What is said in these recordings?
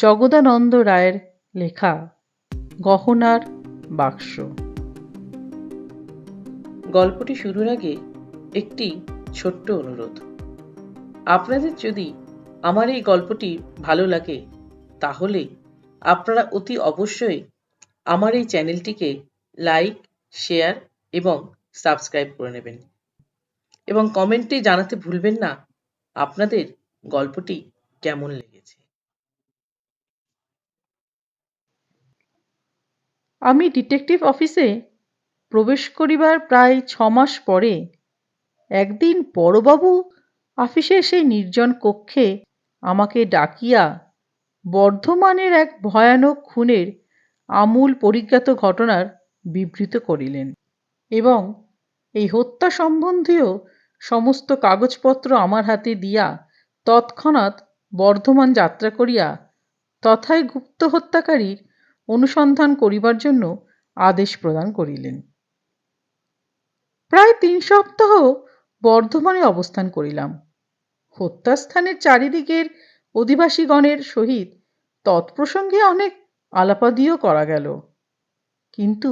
জগদানন্দ রায়ের লেখা গহনার বাক্স। গল্পটি শুরুর আগে একটি ছোট্ট অনুরোধ। আপনাদের যদি আমার এই গল্পটি ভালো লাগে, তাহলে আপনারা অতি অবশ্যই আমার এই চ্যানেলটিকে লাইক, শেয়ার এবং সাবস্ক্রাইব করে নেবেন। এবং কমেন্টে জানাতে ভুলবেন না আপনাদের গল্পটি কেমন লেগেছে। আমি ডিটেকটিভ অফিসে প্রবেশ করিবার প্রায় ছ মাস পরে একদিন বড়বাবু অফিসের সেই নির্জন কক্ষে আমাকে ডাকিয়া বর্ধমানের এক ভয়ানক খুনের আমূল পরিজ্ঞাত ঘটনার বিবৃত করিলেন এবং এই হত্যা সম্বন্ধীয় সমস্ত কাগজপত্র আমার হাতে দিয়া তৎক্ষণাৎ বর্ধমান যাত্রা করিয়া তথায় গুপ্ত হত্যাকারীর অনুসন্ধান করিবার জন্য আদেশ প্রদান করিলেন। প্রায় তিন সপ্তাহ বর্ধমানে অবস্থান করিলাম। হত্যাস্থানের চারিদিকের অধিবাসীগণের সহিত তৎপ্রসঙ্গে অনেক আলাপাদিও করা গেল। কিন্তু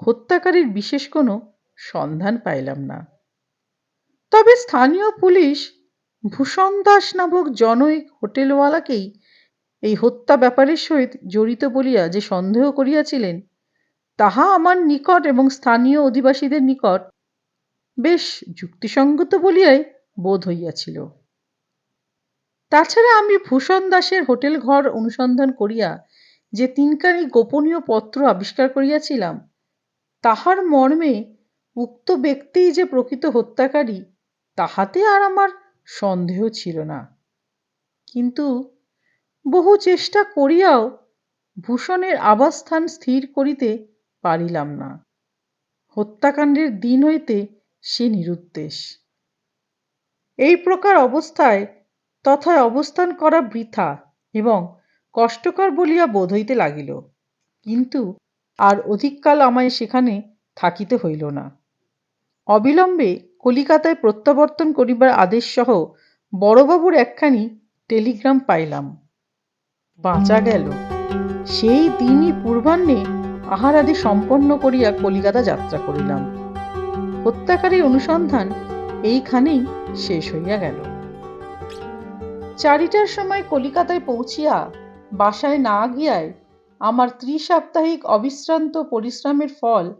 হত্যাকারীর বিশেষ কোনো সন্ধান পাইলাম না। তবে স্থানীয় পুলিশ ভূষণ দাস নামক জনৈক হোটেলওয়ালাকেই এই হত্যা ব্যাপারের সহিত জড়িত বলিয়া যে সন্দেহ করিয়াছিলেন, তাহা আমার নিকট এবং স্থানীয় অধিবাসীদের নিকট বেশ যুক্তিসঙ্গত বলিয়াই বোধ হইয়াছিল। তাছাড়া আমি ভূষণ দাসের হোটেল ঘর অনুসন্ধান করিয়া যে তিনখানি গোপনীয় পত্র আবিষ্কার করিয়াছিলাম, তাহার মর্মে উক্ত ব্যক্তিই যে প্রকৃত হত্যাকারী, তাহাতে আর আমার সন্দেহ ছিল না। কিন্তু বহু চেষ্টা করিয়াও ভূষণের আবাসস্থান স্থির করিতে পারিলাম না। হত্যাকাণ্ডের দিন হইতে সে নিরুদ্দেশ। এই প্রকার অবস্থায় তথায় অবস্থান করা বৃথা এবং কষ্টকর বলিয়া বোধ হইতে লাগিল। কিন্তু আর অধিককাল আমায় সেখানে থাকিতে হইল না। অবিলম্বে কলিকাতায় প্রত্যাবর্তন করিবার আদেশ সহ বড়বাবুর একখানি টেলিগ্রাম পাইলাম। বাঁচা গেল। সেই দিনই পূর্বাহ্নে আহারাদি সম্পন্ন করিয়া কলিকাতা যাত্রা করিলাম। হত্যাকারীর অনুসন্ধান এইখানেই শেষ হইয়া গেল। চারিটার সময় কলিকাতায় পৌঁছিয়া বাসায় না গিয়ায় আমার ত্রিসাপ্তাহিক অবিশ্রান্ত পরিশ্রমের ফল,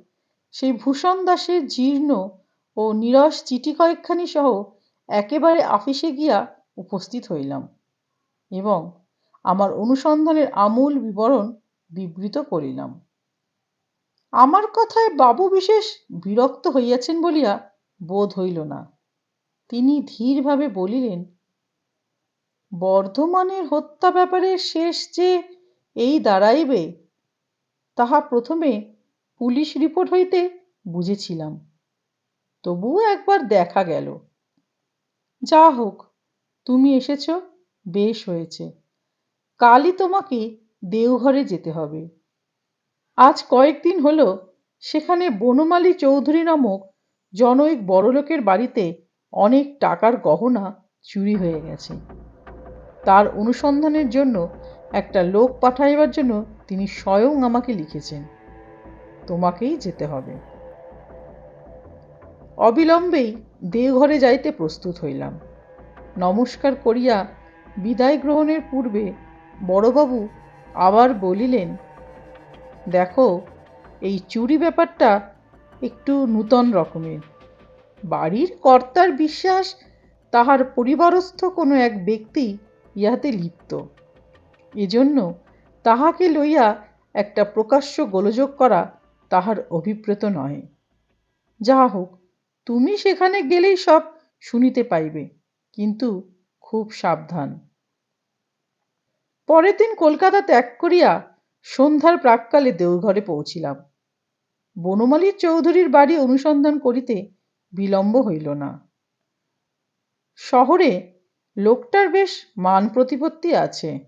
সেই ভূষণ দাসের জীর্ণ ও নিরস চিঠি কয়েকখানি সহ একেবারে আফিসে গিয়া উপস্থিত হইলাম এবং আমার অনুসন্ধানের আমূল বিবরণ বিবৃত করিলাম। আমার কথায় বাবু বিশেষ বিরক্ত হইয়াছেন বলিয়া বোধ হইল না। তিনি ধীরভাবে বলিলেন, বর্ধমানের হত্যা ব্যাপারে শেষ যে এই দাঁড়াইবে, তাহা প্রথমে পুলিশ রিপোর্ট হইতে বুঝেছিলাম। তবুও একবার দেখা গেল। যা হোক, তুমি এসেছ, বেশ হয়েছে। কালই তোমাকে দেওঘরে যেতে হবে। আজ কয়েকদিন হলো, সেখানে বনমালী চৌধুরী নামক জনৈক বড়লোকের বাড়িতে অনেক টাকার গহনা চুরি হয়ে গেছে। তার অনুসন্ধানের জন্য একটা লোক পাঠাইবার জন্য তিনি স্বয়ং আমাকে লিখেছেন। তোমাকেই যেতে হবে। অবিলম্বেই দেওঘরে যাইতে প্রস্তুত হইলাম। নমস্কার করিয়া বিদায় গ্রহণের পূর্বে বড়বাবু আবার বলিলেন, দেখো, এই চুরি ব্যাপারটা একটু নূতন রকমের। বাড়ির কর্তার বিশ্বাস তাহার পরিবারস্থ কোনো এক ব্যক্তি ইহাতে লিপ্ত। এজন্য তাহাকে লইয়া একটা প্রকাশ্য গোলযোগ করা তাহার অভিপ্রেত নহে। যা হোক, তুমি সেখানে গেলেই সব শুনিতে পাইবে, কিন্তু খুব সাবধান। পরের দিন কলকাতা ত্যাগ করিয়া সন্ধ্যার প্রাককালে দেওঘরে পৌঁছিলাম। বনমালী চৌধুরীর বাড়ি অনুসন্ধান করিতে বিলম্ব হইল না। শহরে লোকটার বেশ মান প্রতিপত্তি আছে।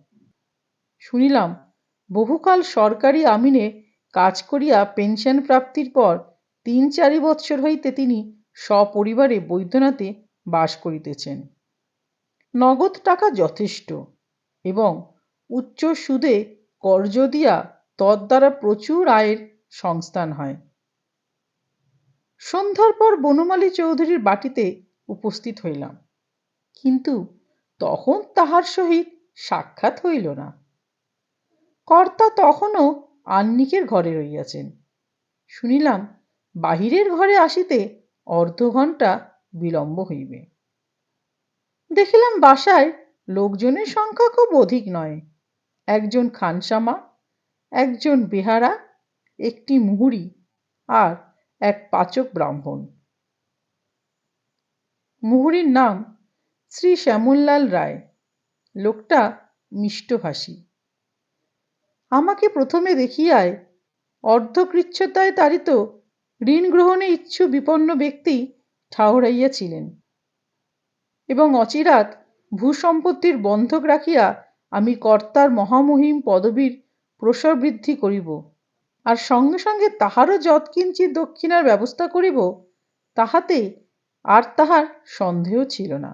শুনিলাম, বহুকাল সরকারি আমিনে কাজ করিয়া পেনশন প্রাপ্তির পর তিন চারি বৎসর হইতে তিনি সপরিবারে বৈদ্যনাথে বাস করিতেছেন। নগদ টাকা যথেষ্ট এবং উচ্চ সুদে কর্জ দিয়া তদ্বারা প্রচুর আয়ের সংস্থান হয়। সন্ধ্যার পর বনমালী চৌধুরীর বাটিতে উপস্থিত হইলাম। কিন্তু তখন তাহার সহিত সাক্ষাৎ হইল না। কর্তা তখনও আন্নিকের ঘরে রইয়াছেন। শুনিলাম, বাহিরের ঘরে আসিতে অর্ধ ঘণ্টা বিলম্ব হইবে। দেখিলাম বাসায় লোকজনের সংখ্যা খুব অধিক নয়। একজন খানসামা, একজন বেহারা, একটি মুহুরি আর এক পাচক ব্রাহ্মণ। মুহুরির নাম শ্রী শ্যামললাল রায়। লোকটা মিষ্টভাষী। আমাকে প্রথমে দেখিয়ায় অর্ধকৃচ্ছতায় তাড়িত ঋণ গ্রহণে ইচ্ছু বিপন্ন ব্যক্তি ঠাহরাইয়াছিলেন এবং অচিরাত ভূসম্পত্তির বন্ধক রাখিয়া আমি কর্তার মহামহিম পদবীর প্রসর বৃদ্ধি করিব, আর সঙ্গে সঙ্গে তাহারও যৎকিঞ্চিৎ দক্ষিণার ব্যবস্থা করিব, তাহাতে আর তাহার সন্দেহ ছিল না।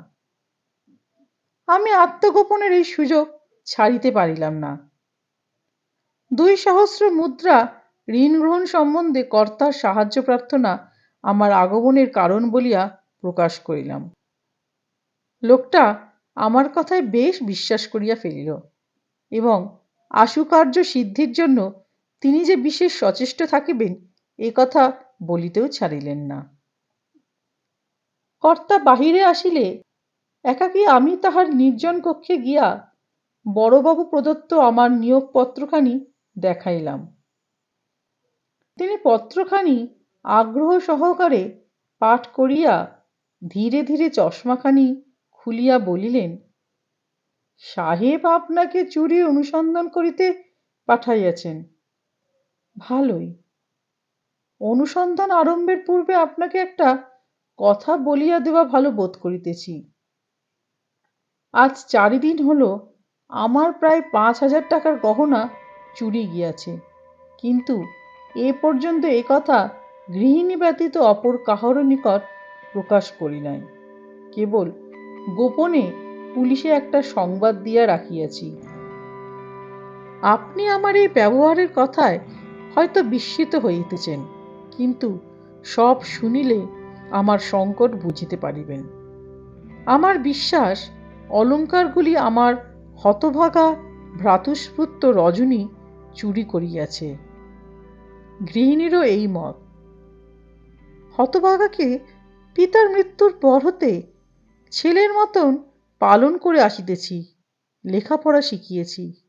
আমি আত্মগোপনের এই সুযোগ ছাড়িতে পারিলাম না। দুই সহস্র মুদ্রা ঋণ গ্রহণ সম্বন্ধে কর্তার সাহায্য প্রার্থনা আমার আগমনের কারণ বলিয়া প্রকাশ করিলাম। লোকটা আমার কথায় বেশ বিশ্বাস করিয়া ফেলিল এবং আশুকার্য সিদ্ধির জন্য তিনি যে বিশেষ সচেষ্ট থাকিবেন, এ কথা বলিতেও ছাড়িলেন না। কর্তা বাহিরে আসিলে একাকী আমি তাহার নির্জন কক্ষে গিয়া বড়বাবু প্রদত্ত আমার নিয়োগপত্রখানি দেখাইলাম। তিনি পত্রখানি আগ্রহ সহকারে পাঠ করিয়া ধীরে ধীরে চশমাখানি খুলিয়া বলিলেন, সাহেব আপনাকে চুরি অনুসন্ধান করিতে পাঠাইয়াছেন। ভালোই। অনুসন্ধান আরম্ভের পূর্বে আপনাকে একটা কথা বলিয়া দেওয়া ভালো বোধ করিতেছি। আজ চারিদিন হলো, আমার প্রায় পাঁচ হাজার টাকার গহনা চুরি গিয়াছে। কিন্তু এ পর্যন্ত এ কথা গৃহিণী ব্যতীত অপর কাহারও নিকট প্রকাশ করি নাই। কেবল গোপনে পুলিশে একটা সংবাদ দিয়া রাখিয়াছি। আপনি আমার এই ব্যবহারের কথায় হয়তো বিস্মিত হইতেছেন, কিন্তু সব শুনিলে আমার সংকট বুঝিতে পারিবেন। আমার বিশ্বাস, অলঙ্কারগুলি আমার হতভাগা ভ্রাতুষ্পুত্র রজনী চুরি করিয়াছে। গৃহিণীরও এই মত। হতভাগাকে পিতার মৃত্যুর পর হতে ছেলের মতন পালন করে আসিতেছি, লেখাপড়া শিখিয়েছি।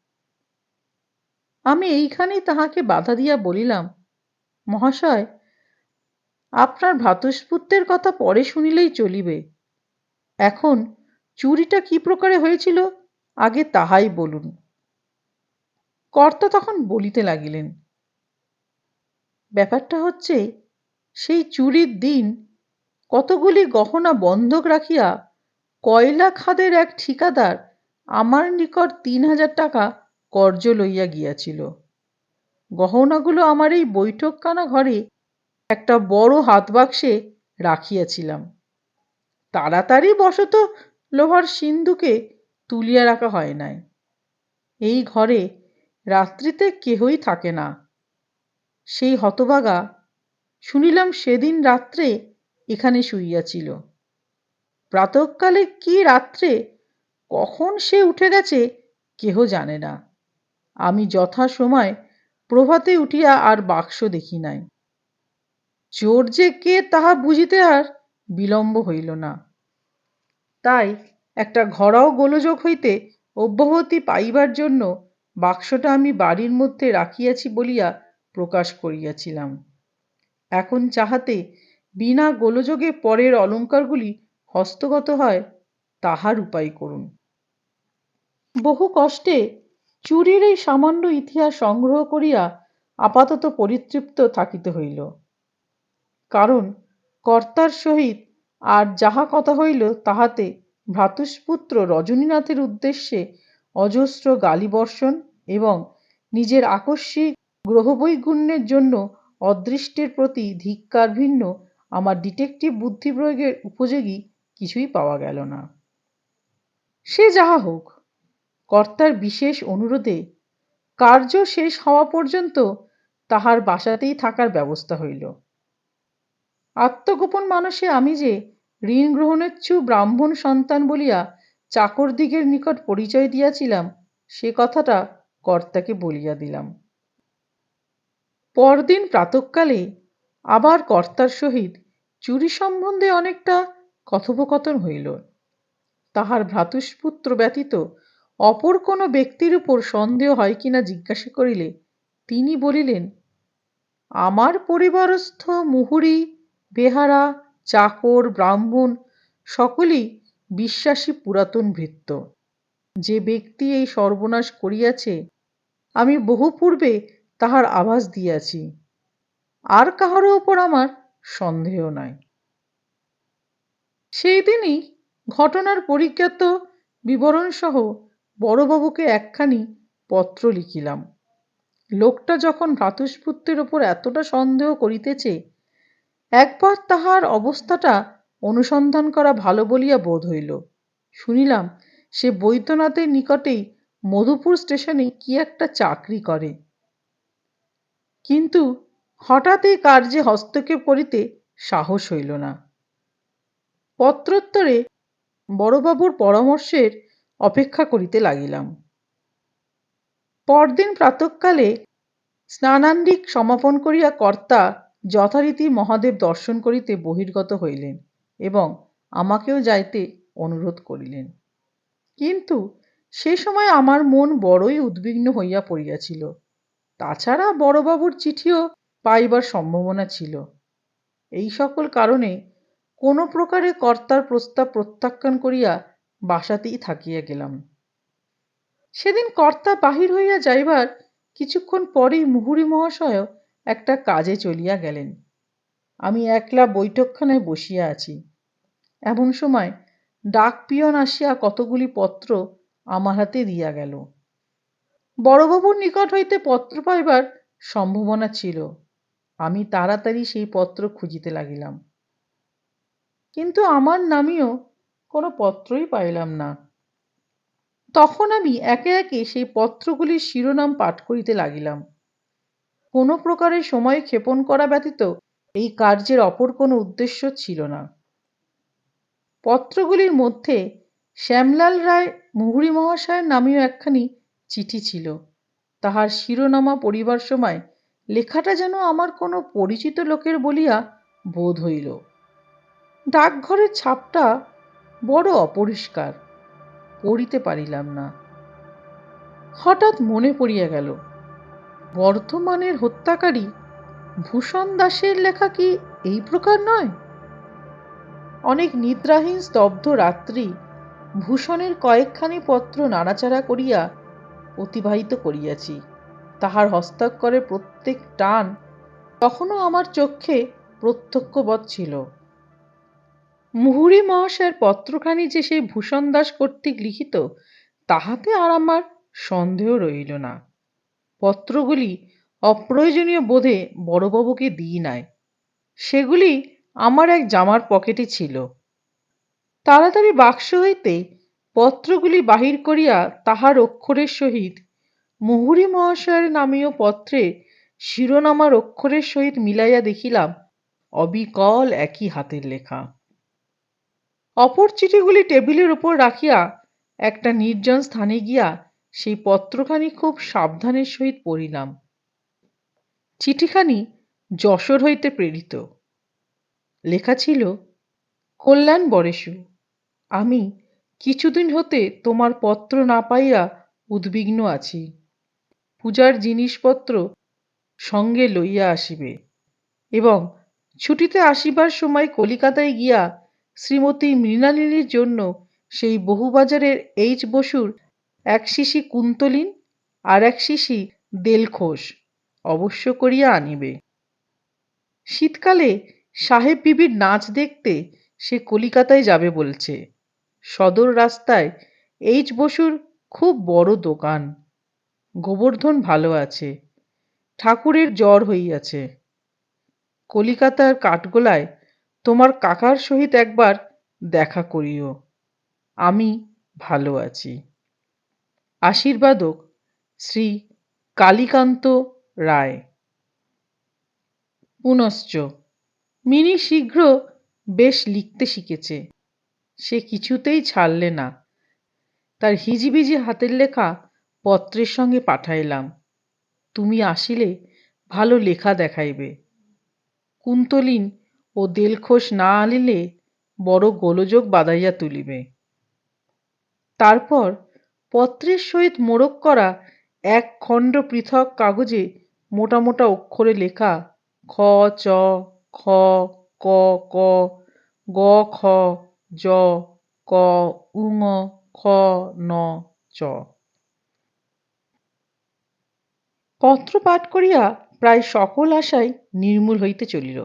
আমি এইখানেই তাহাকে বাধা দিয়া বলিলাম, মহাশয়, আপনার ভ্রাতুষ্পুত্রের কথা পরে শুনিলেই চলিবে। এখন চুরিটা কি প্রকারে হয়েছিল, আগে তাহাই বলুন। কর্তা তখন বলিতে লাগিলেন, ব্যাপারটা হচ্ছে, সেই চুরির দিন কতগুলি গহনা বন্ধক রাখিয়া কয়লা খাদের এক ঠিকাদার আমার নিকট তিন হাজার টাকা কর্জ লইয়া গিয়াছিল। গহনাগুলো আমার এই বৈঠকখানা ঘরে একটা বড় হাত বাক্সে রাখিয়াছিলাম। তাড়াতাড়ি বশত লোহার সিন্ধুকে তুলিয়া রাখা হয় নাই। এই ঘরে রাত্রিতে কেহই থাকে না। সেই হতবাগা শুনিলাম সেদিন রাত্রে এখানে শুইয়াছিল। প্রাতঃকালে কি রাত্রে কখন সে উঠে গেছে কেহ জানে না। আমি যথা সময় প্রভাতে উঠিয়া আর বাক্স দেখি নাই। চোর যে কে তাহা বুঝিতে আর বিলম্ব হইল না। তাই একটা ঘরাও গোলযোগ হইতে অব্যাহতি পাইবার জন্য বাক্সটা আমি বাড়ির মধ্যে রাখিয়াছি বলিয়া প্রকাশ করিয়াছিলাম। এখন চাহাতে বিনা গোলযোগে পরের অলঙ্কারগুলি হস্তগত হয়, তাহার উপায় করুন। বহু কষ্টে চুরির এই সামান্য ইতিহাস সংগ্রহ করিয়া আপাতত পরিতৃপ্ত থাকিতে হইল। কারণ কর্তার সহিত আর যাহা কথা হইল তাহাতে ভ্রাতুষ্পুত্র রজনীনাথের উদ্দেশ্যে অজস্র গালিবর্ষণ এবং নিজের আকস্মিক গ্রহবৈগুণ্যের জন্য অদৃষ্টের প্রতি ধিক্কার ভিন্ন আমার ডিটেকটিভ বুদ্ধি প্রয়োগের উপযোগী কিছুই পাওয়া গেল না। সে যাহা হোক, কর্তার বিশেষ অনুরোধে কার্য শেষ হওয়া পর্যন্ত তাহার বাসাতেই থাকার ব্যবস্থা হইল। আত্মগোপন মানুষে আমি যে ঋণ গ্রহণেচ্ছু ব্রাহ্মণ সন্তান বলিয়া চাকরদিগের নিকট পরিচয় দিয়াছিলাম, সে কথাটা কর্তাকে বলিয়া দিলাম। পরদিন প্রাতঃকালে আবার কর্তার সহিত চুরি সম্বন্ধে অনেকটা কথোপকথন হইল। তাহার ভ্রাতুষ্পুত্র ব্যতীত অপর কোনো ব্যক্তির উপর সন্দেহ হয় কিনা জিজ্ঞাসা করিলে তিনি বলিলেন, আমার পরিবারস্থ মুহুরী, বেহারা, চাকর, ব্রাহ্মণ সকলেই বিশ্বাসী পুরাতন ভৃত্য। যে ব্যক্তি এই সর্বনাশ করিয়াছে, আমি বহু পূর্বে তাহার আভাস দিয়াছি। আর কাহারও উপর আমার সন্দেহ নাই। সেই দিনই ঘটনার পরিজ্ঞাত বিবরণসহ বড়বাবুকে একখানি পত্র লিখিলাম। লোকটা যখন ভ্রাতুষ্পুত্রের ওপর এতটা সন্দেহ করিতেছে, একবার তাহার অবস্থাটা অনুসন্ধান করা ভালো বলিয়া বোধ হইল। শুনিলাম সে বৈদ্যনাথের নিকটেই মধুপুর স্টেশনে কি একটা চাকরি করে। কিন্তু হঠাৎ এই কার্যে হস্তক্ষেপ করিতে সাহস হইল না। পত্রোত্তরে বড়বাবুর পরামর্শের অপেক্ষা করিতে লাগিলাম। পরদিন প্রাতঃকালে স্নানান্দিক সমাপন করিয়া কর্তা যথারীতি মহাদেব দর্শন করিতে বহির্গত হইলেন এবং আমাকেও যাইতে অনুরোধ করিলেন। কিন্তু সে সময় আমার মন বড়ই উদ্বিগ্ন হইয়া পড়িয়াছিল। তাছাড়া বড়বাবুর চিঠিও পাইবার সম্ভাবনা ছিল। এই সকল কারণে কোনো প্রকারে কর্তার প্রস্তাব প্রত্যাখ্যান করিয়া বাসাতেই থাকিয়া গেলাম। সেদিন কর্তা বাহির হইয়া যাইবার কিছুক্ষণ পরেই মুহুরী মহাশয় একটা কাজে চলিয়া গেলেন। আমি একলা বৈঠকখানায় বসিয়া আছি। এমন সময় ডাক পিয়ন আসিয়া কতগুলি পত্র আমার হাতে দিয়া গেল। বড়বাবুর নিকট হইতে পত্র পাইবার সম্ভাবনা ছিল। আমি তাড়াতাড়ি সেই পত্র খুঁজিতে লাগিলাম। কিন্তু আমার নামীয় কোনো পত্রই পাইলাম না। তখন আমি একে একে সেই পত্রগুলির শিরোনাম পাঠ করিতে লাগিলাম। কোনো প্রকারে সময় ক্ষেপণ করা ব্যতীত এই কার্যের অপর কোনো উদ্দেশ্য ছিল না। পত্রগুলির মধ্যে শ্যামলাল রায় মুহুরী মহাশয়ের নামেও একখানি চিঠি ছিল। তাহার শিরোনামা পড়িবার সময় লেখাটা যেন আমার কোনো পরিচিত লোকের বলিয়া বোধ হইল। ডাকঘরের ছাপটা বড় অপরিষ্কার, পড়িতে পারিলাম না। হঠাৎ মনে পড়িয়া গেল, বর্ধমানের হত্যাকারী ভূষণ দাসের লেখা কি এই প্রকার নয়? অনেক নিদ্রাহীন স্তব্ধ রাত্রি ভূষণের কয়েকখানি পত্র নাড়াচাড়া করিয়া অতিবাহিত করিয়াছি। তাহার হস্তাক্ষরে প্রত্যেক টান তখনও আমার চক্ষে প্রত্যক্ষবৎ ছিল। মুহুরী মহাশয়ের পত্রখানি যে সেই ভূষণ দাস কর্তৃক লিখিত, তাহাতে আর আমার সন্দেহ রইল না। পত্রগুলি অপ্রয়োজনীয় বোধে বড়বাবুকে দিই নাই। সেগুলি আমার এক জামার পকেটে ছিল। তাড়াতাড়ি বাক্স হইতে পত্রগুলি বাহির করিয়া তাহার অক্ষরের সহিত মুহুরী মহাশয়ের নামীয় পত্রে শিরোনামার অক্ষরের সহিত মিলাইয়া দেখিলাম, অবিকল একই হাতের লেখা। অপর চিঠিগুলি টেবিলের উপর রাখিয়া একটা নির্জন স্থানে গিয়া সেই পত্রখানি খুব সাবধানের সহিত পড়িলাম। চিঠিখানি যশোর হইতে প্রেরিত। লেখা ছিল, কল্যাণ বরেশু, আমি কিছুদিন হতে তোমার পত্র না পাইয়া উদ্বিগ্ন আছি। পূজার জিনিসপত্র সঙ্গে লইয়া আসিবে এবং ছুটিতে আসিবার সময় কলিকাতায় গিয়া শ্রীমতী মৃণালিনীর জন্য সেই বহুবাজারের এইচ বসুর এক শিশি কুন্তলিন আর এক শিশি দেলখোস অবশ্য করিয়া আনিবে। শীতকালে সাহেব বিবির নাচ দেখতে সে কলিকাতায় যাবে বলছে। সদর রাস্তায় এইচ বসুর খুব বড় দোকান। গোবর্ধন ভালো আছে। ঠাকুরের জ্বর হইয়াছে। কলিকাতার কাঠগোলায় তোমার কাকার সহিত একবার দেখা করিও। আমি ভালো আছি। আশীর্বাদক শ্রী কালীকান্ত রায়। পুনশ্চ, মিনি শীঘ্র বেশ লিখতে শিখেছে। সে কিছুতেই ছাড়লে না। তার হিজিবিজি হাতের লেখা পত্রের সঙ্গে পাঠাইলাম। তুমি আসিলে ভালো লেখা দেখাইবে। কুন্তলিন ও দেলখোষ না আনিলে বড় গোলযোগ বাঁধাইয়া তুলিবে। তারপর পত্রের সহিত মোড়ক করা এক খণ্ড পৃথক কাগজে মোটা মোটা অক্ষরে লেখা খ, চ, খ, ক ক, গ, খ, জ, ক উঙ খ, ন, চ। পত্র পাঠ করিয়া প্রায় সকল আশাই নির্মূল হইতে চলিল।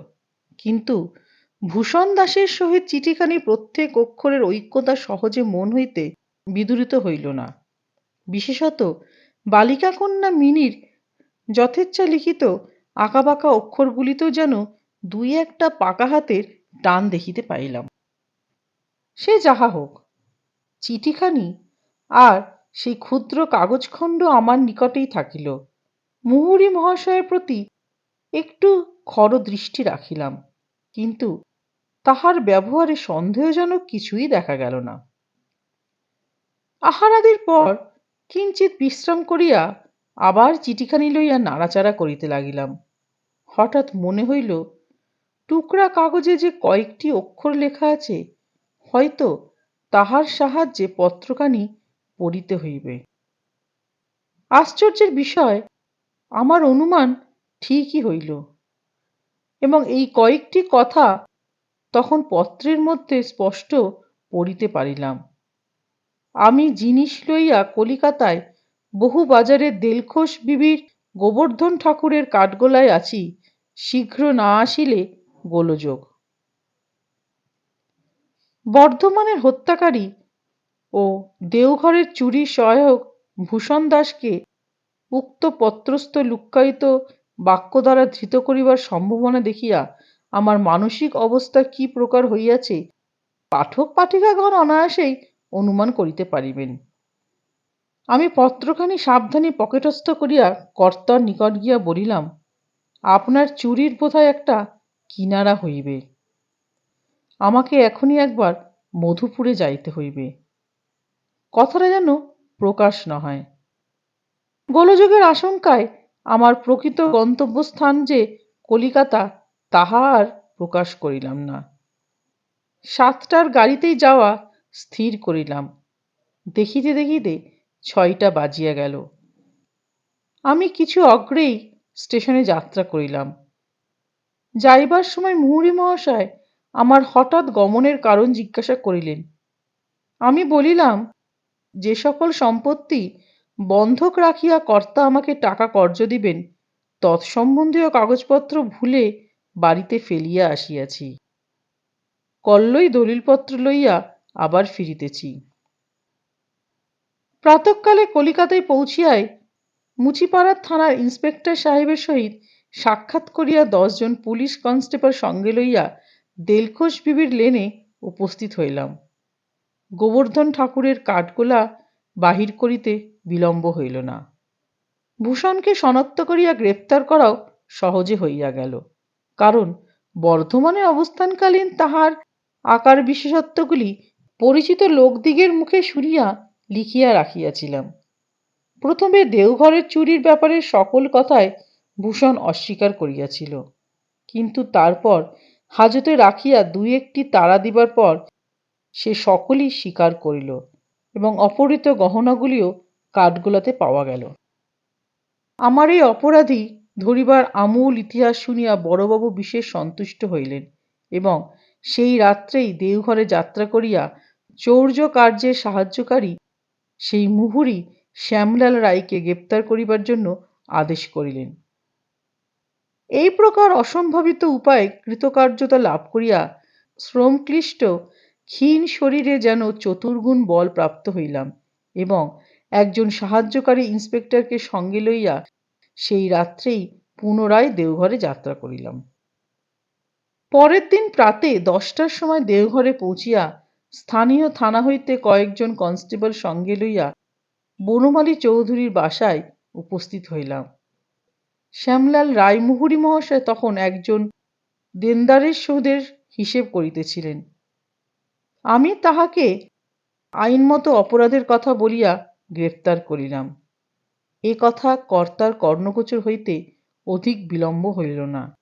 কিন্তু ভূষণ দাসের সহিত চিঠিখানি প্রত্যেক অক্ষরের ঐক্যতা সহজে মন হইতে বিদূরিত হইল না। বিশেষত বালিকা কন্যা মিনির যথেচ্ছা লিখিত আঁকাবাঁকা অক্ষরগুলিতেও যেন দুই একটা পাকা হাতের টান দেখিতে পাইলাম। সে যাহা হোক, চিঠিখানি আর সেই ক্ষুদ্র কাগজখণ্ড আমার নিকটেই থাকিল। মুহুরী মহাশয়ের প্রতি একটু খর দৃষ্টি রাখিলাম। কিন্তু তাহার ব্যবহারে সন্দেহজনক কিছুই দেখা গেল না। আহারাদির পর কিঞ্চিত বিশ্রাম করিয়া আবার চিঠিখানি লইয়া নাড়াচাড়া করিতে লাগিলাম। হঠাৎ মনে হইল, টুকরা কাগজে যে কয়েকটি অক্ষর লেখা আছে, হয়তো তাহার সাহায্যে পত্রখানি পড়িতে হইবে। আশ্চর্যের বিষয়, আমার অনুমান ঠিকই হইল। এবং এই কয়েকটি কথা তখন পত্রের মধ্যে স্পষ্ট পড়িতে পারিলাম। আমি জিনিস লইয়া কলিকাতায় বহু বাজারে দেলখোষ বিবির গোবর্ধন ঠাকুরের কাঠগোলায় আছি, শীঘ্র না আসিলে গোলযোগ। বর্ধমানের হত্যাকারী ও দেওঘরের চুরি সহায়ক ভূষণ দাসকে উক্ত পত্রস্থ লুক্কায়িত বাক্য দ্বারা ধৃত করিবার সম্ভাবনা দেখিয়া আমার মানসিক অবস্থা কি প্রকার হইয়াছে, পাঠক পাঠিকাগণ অনায়াসেই অনুমান করিতে পারিবেন। আমি পত্রখানি সাবধানে পকেটস্থ করিয়া কর্তার নিকট গিয়া বলিলাম, আপনার চুরির বোধহয় একটা কিনারা হইবে। আমাকে এখনই একবার মধুপুরে যাইতে হইবে। কথাটা যেন প্রকাশ না হয়। গোলযোগের আশঙ্কায় আমার প্রকৃত গন্তব্যস্থান যে কলিকাতা, তাহা আর প্রকাশ করিলাম না। সাতটার গাড়িতেই যাওয়া স্থির করিলাম। দেখিতে দেখিতে ছয়টা বাজিয়া গেল। আমি কিছু অগ্রেই স্টেশনে যাত্রা করিলাম। যাইবার সময় মুহুরী মহাশয় আমার হঠাৎ গমনের কারণ জিজ্ঞাসা করিলেন। আমি বলিলাম, যে সকল সম্পত্তি বন্ধক রাখিয়া কর্তা আমাকে টাকা কর্য দিবেন, তৎসম্বন্ধীয় কাগজপত্র ভুলে বাড়িতে ফেলিয়া আসিয়াছি। কল্লই দলিলপত্র লইয়া আবার ফিরিতেছি। প্রাতঃকালে কলিকাতায় পৌঁছিয়ায় মুচিপাড়ার থানার ইন্সপেক্টর সাহেবের সহিত সাক্ষাৎ করিয়া দশজন পুলিশ কনস্টেবল সঙ্গে লইয়া দেলখোষ বিবির লেনে উপস্থিত হইলাম। গোবর্ধন ঠাকুরের কাঠগোলা বাহির করিতে বিলম্ব হইল না। ভূষণকে শনাক্ত করিয়া গ্রেপ্তার করাও সহজে হইয়া গেল। কারণ বর্ধমানে অবস্থানকালীন তাহার আকার বিশেষত্বগুলি পরিচিত লোকদিগের মুখে শুনিয়া লিখিয়া রাখিয়াছিলাম। প্রথমে দেওঘরের চুরির ব্যাপারে সকল কথায় ভূষণ অস্বীকার করিয়াছিল। কিন্তু তারপর হাজতে রাখিয়া দুই একটি তাড়া দিবার পর সে সকলই স্বীকার করিল এবং অপহৃত গহনাগুলিও কাঠগোলাতে পাওয়া গেল। আমার এই অপরাধী ধরিবার আমূল ইতিহাস শুনিয়া বড়বাবু বিশেষ সন্তুষ্ট হইলেন এবং সেই রাত্রেই দেওঘরে যাত্রা করিয়া চৌর্য কার্যের সাহায্যকারী সেই মুহুরী শ্যামলাল রায়কে গ্রেপ্তার করিবার জন্য আদেশ করিলেন। এই প্রকার অসম্ভাবিত উপায়ে কৃতকার্যতা লাভ করিয়া শ্রমক্লিষ্ট ক্ষীণ শরীরে যেন চতুর্গুণ বল প্রাপ্ত হইলাম এবং একজন সাহায্যকারী ইন্সপেক্টরকে সঙ্গে লইয়া সেই রাত্রেই পুনরায় দেওঘরে যাত্রা করিলাম। পরের দিন প্রাতে দশটার সময় দেওঘরে পৌঁছিয়া স্থানীয় থানা হইতে কয়েকজন কনস্টেবল সঙ্গে লইয়া বনমালী চৌধুরীর বাসায় উপস্থিত হইলাম। শ্যামলাল রায়মুহুরী মহাশয় তখন একজন দেনদারের সুদের হিসেব করিতেছিলেন। আমি তাহাকে আইনমতো অপরাধের কথা বলিয়া গ্রেফতার করিলাম। এ কথা কর্তার কর্ণগোচর হইতে অধিক বিলম্ব হইল না।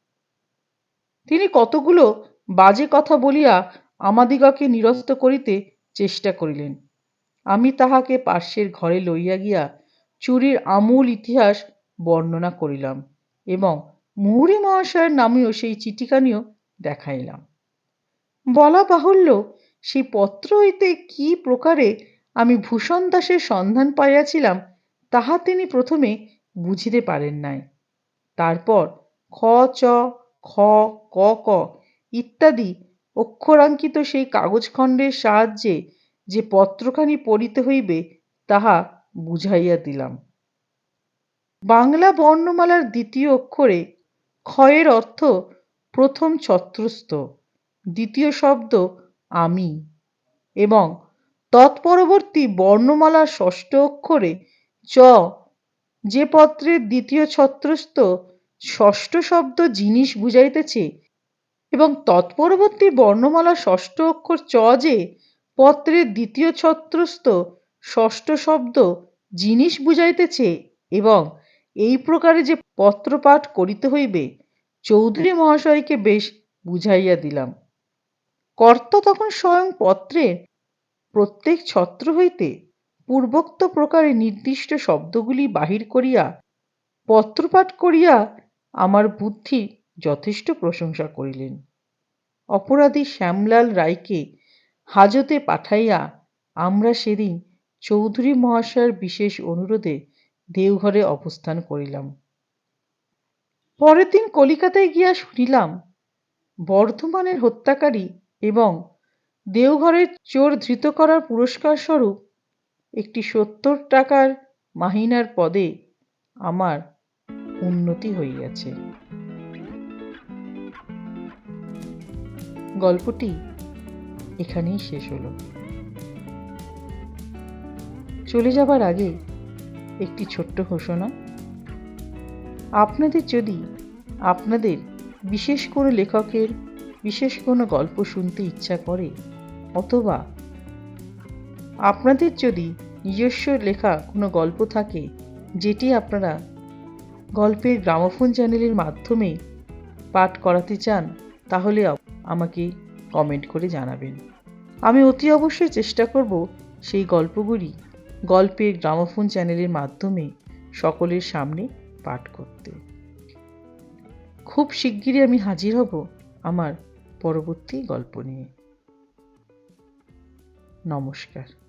তিনি কতগুলো বাজে কথা বলিয়া আমাদিগকে নিরস্ত করিতে চেষ্টা করিলেন। আমি তাহাকে পার্শ্বের ঘরে লইয়া গিয়া চুরির আমূল ইতিহাস বর্ণনা করিলাম এবং মুহুরী মহাশয়ের নামেও সেই চিঠিখানিও দেখাইলাম। বলা বাহুল্য সেই পত্র হইতে কি প্রকারে আমি ভূষণ দাসের সন্ধান পাইয়াছিলাম, তাহা তিনি প্রথমে বুঝিতে পারেন নাই। তারপর খ, চ, খ, ক ক ইত্যাদি অক্ষরাঙ্কিত সেই কাগজখণ্ডের সাহায্যে যে পত্রখানি পড়িতে হইবে, তাহা বুঝাইয়া দিলাম। বাংলা বর্ণমালার দ্বিতীয় অক্ষরে ক্ষয়ের অর্থ প্রথম ছত্রস্থ, দ্বিতীয় শব্দ আমি এবং তৎপরবর্তী বর্ণমালার ষষ্ঠ অক্ষরে চ যে পত্রের দ্বিতীয় ছত্রস্থ ষষ্ঠ শব্দ জিনিস বুঝাইতেছে এবং তৎপরবর্তী বর্ণমালা ষষ্ঠ অক্ষর চ যে পত্রের দ্বিতীয় ছত্রস্থ ষষ্ঠ শব্দ জিনিস বুঝাইতেছে এবং এই প্রকারে যে পত্রপাঠ করিতে হইবে, চৌধুরী মহাশয়কে বেশ বুঝাইয়া দিলাম। কর্তা তখন স্বয়ং পত্রের প্রত্যেক ছত্র হইতে পূর্বোক্ত প্রকারে নির্দিষ্ট শব্দগুলি বাহির করিয়া পত্রপাঠ করিয়া আমার বুদ্ধি যথেষ্ট প্রশংসা করিলেন। অপরাধী শ্যামলাল রায়কে হাজতে পাঠাইয়া আমরা সেদিন চৌধুরী মহাশয়ের বিশেষ অনুরোধে দেওঘরে অবস্থান করিলাম। পরের দিন কলিকাতায় গিয়া শুনিলাম, বর্ধমানের হত্যাকারী এবং দেওঘরের চোর ধৃত করার পুরস্কার স্বরূপ একটি সত্তর টাকার মাহিনার পদে আমার উন্নতি হইয়াছে। গল্পটি এখানেই শেষ হলো। চলে যাবার আগে একটি ছোট্ট ঘোষণা। আপনাদের যদি আপনাদের বিশেষ কোনো লেখকের বিশেষ কোনো গল্প শুনতে ইচ্ছা করে অথবা আপনাদের যদি নিজস্ব লেখা কোনো গল্প থাকে, যেটি আপনারা গল্পের গ্রামোফোন চ্যানেলের মাধ্যমে পাঠ করাতে চান, তাহলে আমাকে কমেন্ট করে জানাবেন। আমি অতি অবশ্যই চেষ্টা করব সেই গল্পগুলি গল্পের গ্রামোফোন চ্যানেলের মাধ্যমে সকলের সামনে পাঠ করতে। খুব শিগগিরই আমি হাজির হব আমার পরবর্তী গল্প নিয়ে। নমস্কার।